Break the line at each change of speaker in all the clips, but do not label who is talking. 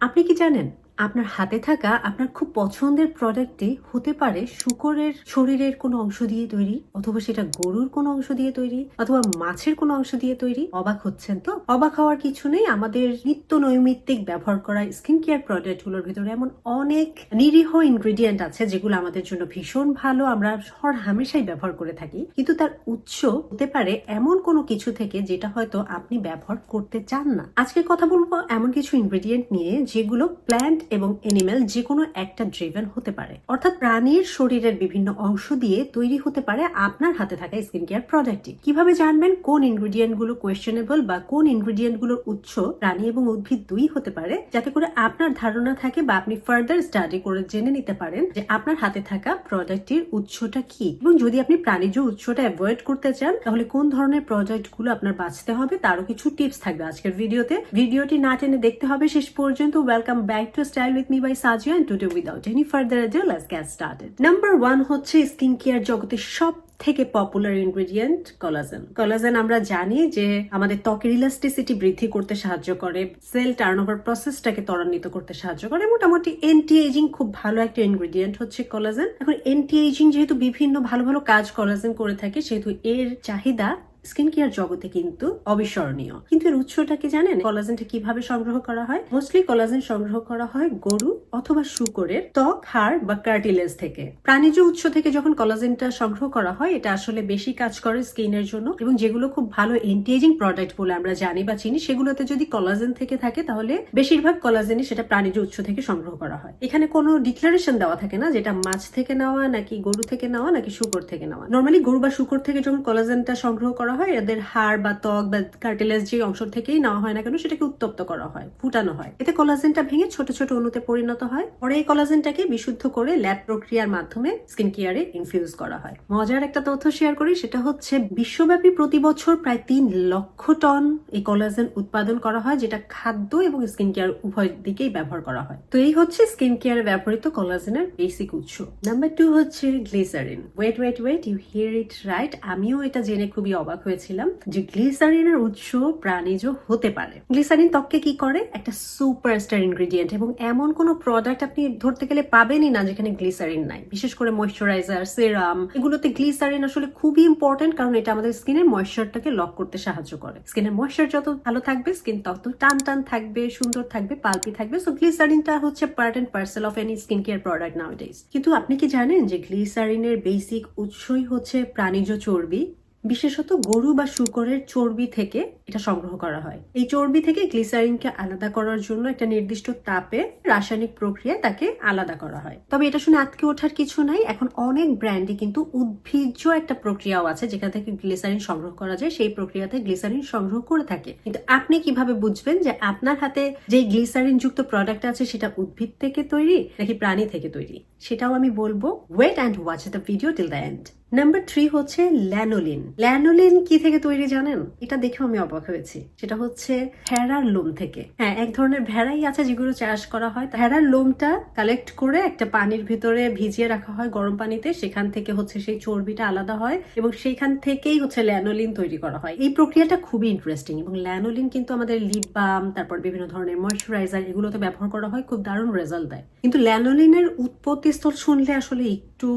আপনি কি জানেন? আপনার হাতে থাকা আপনার খুব পছন্দের প্রোডাক্টটি হতে পারে শুকরের শরীরের কোনো অংশ দিয়ে তৈরি, অথবা সেটা গরুর কোনো অংশ দিয়ে তৈরি, অথবা মাছের কোনো অংশ দিয়ে তৈরি। অবাক হচ্ছেন তো? অবাক হওয়ার কিছু নেই। আমাদের নিত্য নৈমিত্তিক ব্যবহার করা স্কিন কেয়ার প্রোডাক্টগুলোর ভিতরে এমন অনেক নিরীহ ইনগ্রিডিয়েন্ট আছে যেগুলো আমাদের জন্য ভীষণ ভালো। আমরা হর হামেশাই ব্যবহার করে থাকি। কিন্তু তার উৎস হতে পারে এমন কোনো কিছু থেকে যেটা হয়তো আপনি ব্যবহার করতে চান না। আজকে কথা বলব এমন কিছু ইনগ্রিডিয়েন্ট নিয়ে যেগুলো প্ল্যান্ট এবং এনিম্যাল যে কোনো একটা ড্রিভেন হতে পারে। অর্থাৎ প্রাণীর শরীরের বিভিন্ন অংশ দিয়ে তৈরি হতে পারে আপনার হাতে থাকা স্কিন কেয়ার প্রোডাক্টটি কীভাবে জানবেন কোন ইনগ্রিডিয়েন্টগুলো কোয়েশ্চেনেবল বা কোন ইনগ্রিডিয়েন্টগুলোর উৎস প্রাণী এবং উদ্ভিদ দুই হতে পারে? যাতে করে আপনার ধারণা থাকে বা আপনি ফার্দার স্টাডি করে জেনে নিতে পারেন যে আপনার হাতে থাকা প্রোডাক্টটির উৎসটা কি। এবং যদি আপনি প্রাণীজ উৎসটা অ্যাভয়েড করতে চান, তাহলে কোন ধরনের প্রোডাক্টগুলো আপনার বাঁচতে হবে, তারও কিছু টিপস থাকবে আজকের ভিডিওতে ভিডিওটি না টেনে দেখতে হবে শেষ পর্যন্ত। Welcome back to style with me by Sajia and today without any further ado, let's get started. Number one হচ্ছে স্কিন কেয়ার জগতের সব থেকে পপুলার ইনগ্রেডিয়েন্ট কলাজেন কলাজেন আমরা জানি যে আমাদের ত্বকের ইলাস্টিসিটি বৃদ্ধি করতে সাহায্য করে সেল টার্নওভার প্রসেসটাকে ত্বরান্বিত করতে সাহায্য করে। মোটামুটি এন্টি এজিং খুব ভালো একটা ইনগ্রেডিয়েন্ট হচ্ছে কলাজেন এখন এন্টি এজিং যেহেতু বিভিন্ন ভালো ভালো কাজ কলাজেন করে থাকে, সেহেতু এর চাহিদা স্কিন কেয়ার জগতে কিন্তু অবিস্মরণীয়। কিন্তু এর উৎসটা কি জানেন? কলাজেনটা কীভাবে সংগ্রহ করা হয়? মোস্টলি কলাজেন সংগ্রহ করা হয় গরু অথবা শুকরের ত্বক, হাড় বা কার্টিলেজ থেকে। প্রাণীজ উৎস থেকে যখন কলাজেনটা সংগ্রহ করা হয়, এটা আসলে বেশি কাজ করে স্কিনের জন্য এবং যেগুলো খুব ভালো এন্টিএজিং প্রোডাক্ট বলে আমরা জানি বা চিনি, সেগুলোতে যদি কলাজেন থেকে থাকে, তাহলে বেশিরভাগ কলাজেনই সেটা প্রাণীজ উৎস থেকে সংগ্রহ করা হয়। এখানে কোনো ডিক্লারেশন দেওয়া থাকে না, যেটা মাছ থেকে নেওয়া নাকি গরু থেকে নেওয়া নাকি শুকর থেকে নেওয়া। নর্মালি গরু বা শুকর থেকে যখন কলাজেনটা সংগ্রহ করা হয়, এদের হাড় বা ত্বক বা কার্টিলেজ যে অংশ থেকেই নেওয়া হয় না কেন, সেটাকে উত্তপ্ত করা হয়, ফুটানো হয়। এতে কলাজেনটা ভেঙে ছোট ছোট অণুতে পরিণত হয়। পরে এই কলাজেনটাকে বিশুদ্ধ করে ল্যাব প্রক্রিয়ার মাধ্যমে স্কিন কেয়ারে ইনফিউজ করা হয়। মজার একটা তথ্য শেয়ার করি, সেটা হচ্ছে বিশ্বব্যাপী প্রতি বছর প্রায় তিন লক্ষ টন এই কলাজেন উৎপাদন করা হয়, যেটা খাদ্য এবং স্কিন কেয়ার উভয় দিকেই ব্যবহার করা হয়। তো এই হচ্ছে স্কিন কেয়ারে ব্যবহৃত কলাজেনের বেসিক উৎস। নাম্বার টু হচ্ছে glycerin wait wait wait you hear it right আমিও এটা জেনে খুবই অবাক হয়েছিলাম যে গ্লিসারিনের উৎস প্রাণীজ হতে পারে। গ্লিসারিন ত্বককে কি করে? একটা সুপারস্টার ইনগ্রেডিয়েন্ট এবং এমন কোনো প্রোডাক্ট আপনি ধরতে গেলে পাবেনই না যেখানে গ্লিসারিন নাই। বিশেষ করে ময়শ্চারাইজার সেরাম এগুলোতে গ্লিসারিন আসলে খুবই ইম্পর্টেন্ট কারণ এটা আমাদের স্কিনের ময়শ্চারটাকে লক করতে সাহায্য করে। স্কিনের ময়শ্চার যত ভালো থাকবে স্কিন তত টান টান থাকবে, সুন্দর থাকবে পাল্পি থাকবে। সো গ্লিসারিনটা হচ্ছে part and parcel of any skin care product now কিন্তু আপনি কি জানেন যে গ্লিসারিনের বেসিক উৎসই হচ্ছে প্রাণীজ চর্বি? বিশেষত গরু বা শুকরের চর্বি থেকে এটা সংগ্রহ করা হয়। এই চর্বি থেকে গ্লিসারিনকে আলাদা করার জন্য একটা নির্দিষ্ট তাপে রাসায়নিক প্রক্রিয়ায় তাকে আলাদা করা হয়। তবে এটা শুনে আটকে ওঠার কিছু নাই। এখন অনেক ব্র্যান্ডই কিন্তু উদ্ভিজ্জ একটা প্রক্রিয়াও আছে যেখান থেকে গ্লিসারিন সংগ্রহ করা যায়। সেই প্রক্রিয়াতে গ্লিসারিন সংগ্রহ করে থাকে। কিন্তু আপনি কীভাবে বুঝবেন যে আপনার হাতে যে গ্লিসারিন যুক্ত প্রোডাক্ট আছে সেটা উদ্ভিদ থেকে তৈরি নাকি প্রাণী থেকে তৈরি? সেটাও আমি বলব। Wait and watch the video till the end number three হচ্ছে ল্যানোলিন ল্যানোলিন কি থেকে তৈরি জানেন? এটা দেখেও আমি অবাক হয়েছি। সেটা হচ্ছে ভেড়ার লোম থেকে। হ্যাঁ এক ধরনের ভেড়াই আছে যেগুলো চাষ করা হয়। ভেড়ার লোমটা কালেক্ট করে একটা পানির ভিতরে ভিজিয়ে রাখা হয় গরম পানিতে। সেখান থেকে হচ্ছে সেই চর্বিটা আলাদা হয় এবং সেইখান থেকেই হচ্ছে ল্যানোলিন তৈরি করা হয়। এই প্রক্রিয়াটা খুবই ইন্টারেস্টিং এবং ল্যানোলিন কিন্তু আমাদের লিপ বাম তারপর বিভিন্ন ধরনের ময়শ্চারাইজার এগুলোতে ব্যবহার করা হয়। খুব দারুণ রেজাল্ট দেয়। কিন্তু ল্যানোলিনের উৎপত্তি উৎপত্তিস্থল শুনলে আসলে একটু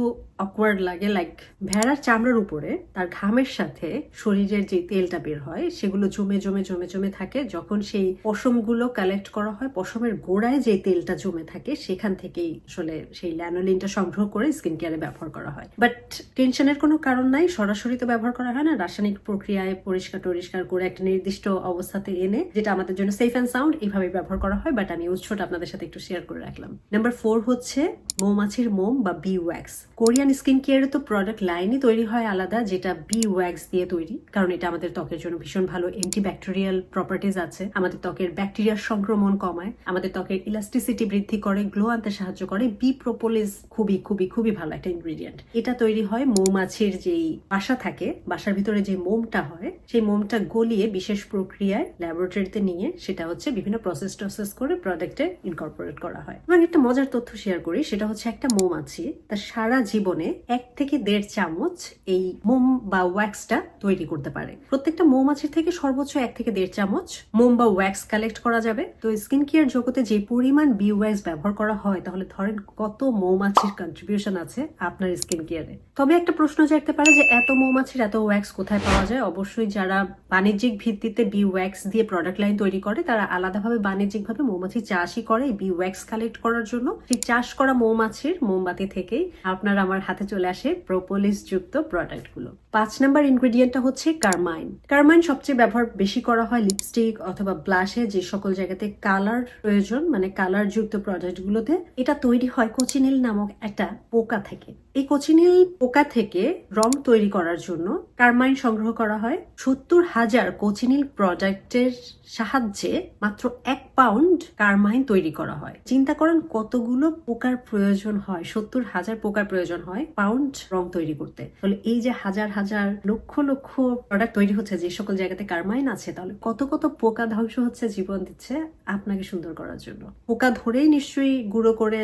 অকওয়ার্ড লাগে লাইক ভেড়ার চামড়ার উপরে তার ঘামের সাথে শরীরের যে তেলটা বের হয়, সেগুলো জমে জমে জমে জমে থাকে। যখন সেই পশমগুলো কালেক্ট করা হয়, পশমের গোড়ায় যে তেলটা জমে থাকে, সেখান থেকেই আসলে সেই ল্যানোলিনটা সংগ্রহ করে স্কিন কেয়ারে ব্যবহার করা হয়। বাট টেনশনের কোনো কারণ নাই, সরাসরি তো ব্যবহার করা হয় না। রাসায়নিক প্রক্রিয়ায় পরিষ্কার টরিষ্কার করে একটা নির্দিষ্ট অবস্থাতে এনে, যেটা আমাদের জন্য সেফ অ্যান্ড সাউন্ড এইভাবে ব্যবহার করা হয়। বাট আমি উৎসটা আপনাদের সাথে একটু শেয়ার করে রাখলাম। নাম্বার ফোর হচ্ছে মৌমাছির মোম বা বি ওয়্যাক্স কোরিয়ান স্কিন কেয়ারে তো প্রোডাক্ট লাইনই তৈরি হয় আলাদা, যেটা বি ওয়্যাক্স দিয়ে তৈরি, কারণ এটা আমাদের ত্বকের জন্য ভীষণ ভালো অ্যান্টিব্যাকটেরিয়াল প্রপার্টিজ আছে। আমাদের ত্বকের ব্যাকটেরিয়ার সংক্রমণ কমায়, আমাদের ত্বকের ইলাস্টিসিটি বৃদ্ধি করে গ্লো আনতে সাহায্য করে। বি প্রোপোলিস খুবই খুবই খুবই ভালো একটা ইনগ্রিডিয়েন্ট এটা তৈরি হয় মৌমাছির যেই বাসা থাকে, বাসার ভিতরে যে মোমটা হয়, সেই মোমটা গলিয়ে বিশেষ প্রক্রিয়ায় ল্যাবরেটরিতে নিয়ে সেটা হচ্ছে বিভিন্ন প্রসেস টসেস করে প্রোডাক্টে ইনকর্পোরেট করা হয়। এবং একটা মজার তথ্য শেয়ার করি, সেটা হচ্ছে একটা মৌমাছি, তার সারা জীবন জীবনে এক থেকে দেড় চামচ এই মোম বা ওয়্যাক্সটা তৈরি করতে পারে প্রত্যেকটা মৌমাছির থেকে সর্বোচ্চ এক থেকে দেড় চামচ মোম বা ওয়্যাক্স কালেক্ট করা যাবে। তো স্কিন কেয়ার জগতে যে পরিমাণ বি ওয়্যাক্স ব্যবহার করা হয়, তাহলে ধরেন কত মৌমাছির কন্ট্রিবিউশন আছে আপনার স্কিন কেয়ারে। তবে একটা প্রশ্ন জাগতে পারে যে, এত মৌমাছির এত ওয়্যাক্স কোথায় পাওয়া যায়? অবশ্যই যারা বাণিজ্যিক ভিত্তিতে বি ওয়্যাক্স দিয়ে প্রোডাক্ট লাইন তৈরি করে, তারা আলাদাভাবে বাণিজ্যিকভাবে মৌমাছি চাষই করে বি ওয়্যাক্স কালেক্ট করার জন্য। সেই চাষ করা মৌমাছির মোমবাতি থেকেই আপনার আমার হাতে চলে আসে প্রোপোলিস যুক্ত প্রোডাক্টগুলো পাঁচ নাম্বার ইনগ্রেডিয়েন্টটা হচ্ছে কারমাইন কারমাইন সবচেয়ে ব্যবহার বেশি করা হয় লিপস্টিক অথবা ব্লাশে যে সকল জায়গাতে কালার প্রয়োজন মানে কালার যুক্ত প্রোডাক্টগুলোতে এটা তৈরি হয় কোচিনিল নামক একটা পোকা থেকে। এই কোচিনিল পোকা থেকে রং তৈরি করার জন্য কারমাইন সংগ্রহ করা হয় সত্তর হাজার কোচিনিল প্রোডাক্টের সাহায্যে মাত্র এক পাউন্ড কারমাইন তৈরি করা হয়। চিন্তা করেন কতগুলো পোকার প্রয়োজন হয়, সত্তর হাজার পোকার প্রয়োজন হয় পাউন্ড রং তৈরি করতে। তাহলে এই যে হাজার হাজার লক্ষ লক্ষ প্রোডাক্ট তৈরি হচ্ছে, যে সকল জায়গাতে কারমাইন আছে, তাহলে কত কত পোকা ধ্বংস হচ্ছে জীবন দিচ্ছে আপনাকে সুন্দর করার জন্য। পোকা ধরেই নিশ্চয়ই গুঁড়ো করে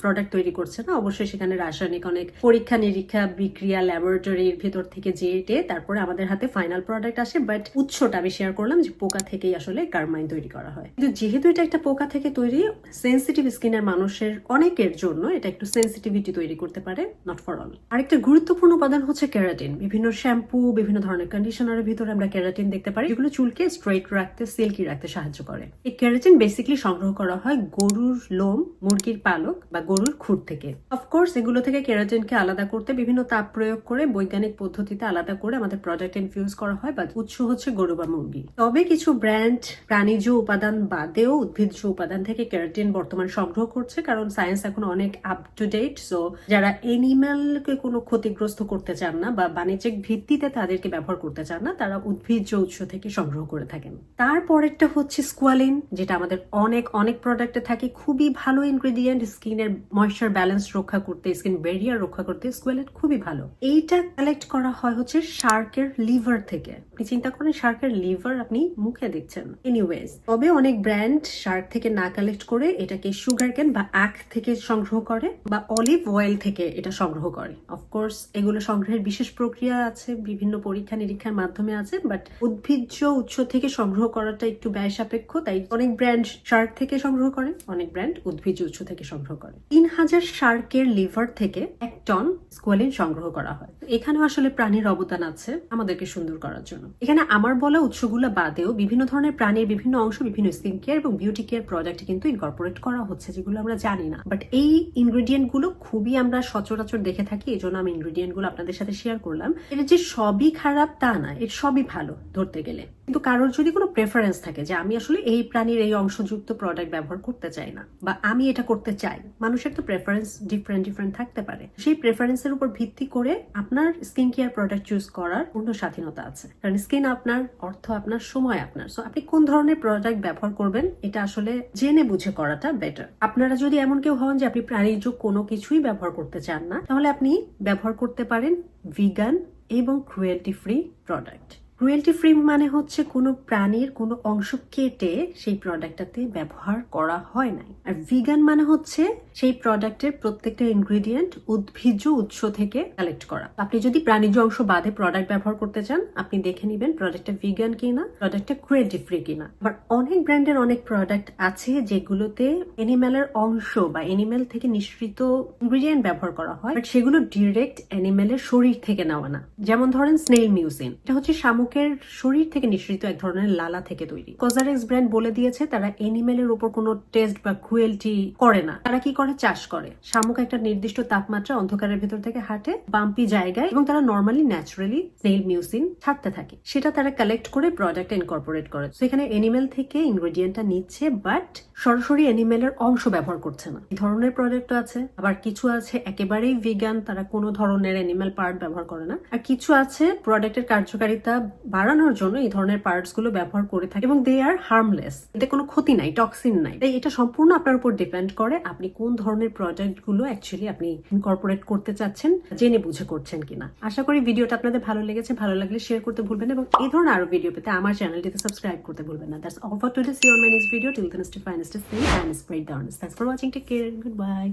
প্রোডাক্ট তৈরি করছে না? অবশ্যই সেখানে রাসায়নিক অনেক পরীক্ষা নিরীক্ষা, বিক্রিয়া ল্যাবরেটরির ভেতর থেকে যেটে তারপরে আমাদের হাতে ফাইনাল প্রোডাক্ট আসে বাট উৎসটা আমি শেয়ার করলাম যে পোকা থেকেই আসলে কারমাইন তৈরি করা হয়। কিন্তু যেহেতু এটা একটা পোকা থেকে তৈরি সেন্সিটিভ স্কিনের মানুষের অনেকের জন্য এটা একটু সেন্সিটিভিটি তৈরি করতে পারে নট ফর অল আরেকটা গুরুত্বপূর্ণ উপাদান হচ্ছে ক্যারাটিন বিভিন্ন শ্যাম্পু বিভিন্ন ধরনের কন্ডিশনারের ভিতরে আমরা ক্যারাটিন দেখতে পারি, যেগুলো চুলকে স্ট্রেট রাখতে সিল্কি রাখতে সাহায্য করে। এই ক্যারাটিন বেসিকলি সংগ্রহ করা হয় গরুর লোম, মুরগির পালক বা গরুর খুর থেকে। অফকোর্স এগুলো থেকে ক্যারাটিনকে আলাদা করতে বিভিন্ন তাপ প্রয়োগ করে বৈজ্ঞানিক পদ্ধতিতে আলাদা করে আমাদের প্রোডাক্ট ইনফিউজ করা হয় বা উৎস হচ্ছে গরু বা মুরগি। তবে কিছু ব্র্যান্ড প্রাণীজ উপাদান বাদেও উদ্ভিজ্জ উপাদান থেকে ক্যারাটিন বর্তমান সংগ্রহ করছে, কারণ সায়েন্স এখন অনেক আপ টু ডেট সো যারা এনিম্যালকে কোনো ক্ষতিগ্রস্ত করতে চান না বা বাণিজ্যিক ভিত্তিতে তাদেরকে ব্যবহার করতে চান না, তারা উদ্ভিজ্জ উৎস থেকে সংগ্রহ করে থাকেন। তারপরেরটা হচ্ছে স্কোয়ালিন যেটা আমাদের অনেক অনেক প্রোডাক্টে থাকে। খুবই ভালো ইনগ্রেডিয়েন্ট স্কিনের ময়শ্চার ব্যালেন্স রক্ষা করতে স্কিন ব্যারিয়ার রক্ষা করতে স্কোয়ালিন খুবই ভালো। এইটা কালেক্ট করা হয় হচ্ছে শার্কের লিভার থেকে। আপনি চিন্তা করেন শার্কের লিভার আপনি মুখে দেখছেন। এনিওয়েজ তবে অনেক ব্র্যান্ড শার্ক থেকে না কালেক্ট করে এটাকে সুগার ক্যান বা আখ থেকে সংগ্রহ করে বা অলিভ অয়েল থেকে এটা সংগ্রহ করে। অফকোর্স এগুলো সংগ্রহের বিশেষ প্রক্রিয়া আছে, বিভিন্ন পরীক্ষা নিরীক্ষার মাধ্যমে আছে বাট উদ্ভিজ্জ উৎস থেকে সংগ্রহ করাটা একটু ব্যয় সাপেক্ষ, তাই অনেক ব্র্যান্ড শার্ক থেকে সংগ্রহ করে, অনেক ব্র্যান্ড উদ্ভিজ্জ উৎস থেকে সংগ্রহ করে। তিন হাজার শার্কের লিভার থেকে এক টন স্কোয়ালিন সংগ্রহ করা হয়। এখানেও আসলে প্রাণীর অবদান আছে আমাদেরকে সুন্দর করার জন্য। এখানে আমার বলা উৎসগুলো বাদেও বিভিন্ন ধরনের প্রাণীর বিভিন্ন অংশ, বিভিন্ন স্কিন কেয়ার এবং বিউটি কেয়ার প্রোডাক্ট কিন্তু ইনকর্পোরেট করা হচ্ছে, যেগুলো আমরা জানি না। বাট এই ইনগ্রেডিয়েন্টগুলো খুবই আমরা সচরাচর দেখে থাকি, এই জন্য আমি ইনগ্রিডিয়েন্টগুলো আপনাদের সাথে শেয়ার করলাম। এটা যে সবই খারাপ তা না, এর সবই ভালো, ধরতে গেলে। কিন্তু কারোর যদি কোনো প্রেফারেন্স থাকে যে আমি আসলে এই প্রাণীর এই অংশযুক্ত প্রোডাক্ট ব্যবহার করতে চাই না, বা আমি এটা করতে চাই, মানুষের তো প্রেফারেন্স ডিফারেন্ট ডিফারেন্ট থাকতে পারে। সেই প্রেফারেন্সের উপর ভিত্তি করে আপনার স্কিন কেয়ার প্রোডাক্ট চুজ করার পূর্ণ স্বাধীনতা আছে। কারণ স্কিন আপনার, অর্থ আপনার, সময় আপনার। সো আপনি কোন ধরনের প্রোডাক্ট ব্যবহার করবেন, এটা আসলে জেনে বুঝে করাটা বেটার আপনারা যদি এমন কেউ হন যে আপনি প্রাণীজ কোনো কিছুই ব্যবহার করতে চান না, তাহলে আপনি ব্যবহার করতে পারেন ভিগান এবং cruelty free product cruelty free মানে হচ্ছে কোনো প্রাণীর কোনো অংশ কেটে সেই প্রোডাক্টটাতে ব্যবহার করা হয় নাই। আর ভিগান মানে হচ্ছে সেই প্রোডাক্টের প্রত্যেকটা ইনগ্রিডিয়েন্ট উদ্ভিজ্জ উৎস থেকে কালেক্ট করা। আপনি যদি প্রাণীজ অংশ বাদে প্রোডাক্ট ব্যবহার করতে চান, আপনি দেখে নেবেন প্রোডাক্টটা ভিগান কিনা প্রোডাক্টটা ক্রুয়েলটি ফ্রি কিনা। আবার অনেক ব্র্যান্ডের অনেক প্রোডাক্ট আছে যেগুলোতে এনিম্যালের অংশ বা এনিম্যাল থেকে নিঃসৃত ইনগ্রিডিয়েন্ট ব্যবহার করা হয় বাট সেগুলো ডিরেক্ট অ্যানিমেলের শরীর থেকে নেওয়া না। যেমন ধরেন স্নেল মিউজিন এটা হচ্ছে শামুকের শরীর থেকে নিঃসৃত এক ধরনের লালা থেকে তৈরি। কজারেক্স ব্র্যান্ড বলে দিয়েছে, তারা এনিমেলের উপর কোনো টেস্ট বা ক্রুয়েলটি করে না। তারা কি করে? চাষ করে। শামুক একটা নির্দিষ্ট তাপমাত্রা অন্ধকারের ভেতর থেকে হাঁটে বাম্পি জায়গায়, এবং তারা নর্মালি ন্যাচারালি স্নেল মিউজিন ছাড়তে থাকে। সেটা তারা কালেক্ট করে প্রোডাক্ট ইনকর্পোরেট করে। সেখানে এনিমেল থেকে ইনগ্রেডিয়েন্টটা নিচ্ছে বাট সরাসরি এনিমেলের অংশ ব্যবহার করছে না। এই ধরনের প্রোডাক্ট আছে। আবার কিছু আছে, একেবারেই ভিগান তারা কোনো ধরনের এনিমেল পার্ট ব্যবহার করে না। আর কিছু আছে প্রোডাক্টের কার্যকারিতা বাড়ানোর জন্য এই ধরনের পার্টসগুলো ব্যবহার করে থাকে এবং দে আর হার্মলেস এতে কোনো ক্ষতি নাই টক্সিন নাই। তাই এটা সম্পূর্ণ আপনার উপর ডিপেন্ড করে আপনি কোন ধরনের প্রোডাক্টগুলো অ্যাকচুয়ালি আপনি ইনকর্পোরেট করতে চাচ্ছেন, জেনে বুঝে করছেন কিনা। আশা করি ভিডিওটা আপনাদের ভালো লেগেছে। ভালো লাগলে শেয়ার করতে ভুলবেন এবং এই ধরনের আরও ভিডিও পেতে আমার চ্যানেলটিতে সাবস্ক্রাইব করতে ভুলবেন না। That's all for today see on next video till then stay fine stay for watching take care good bye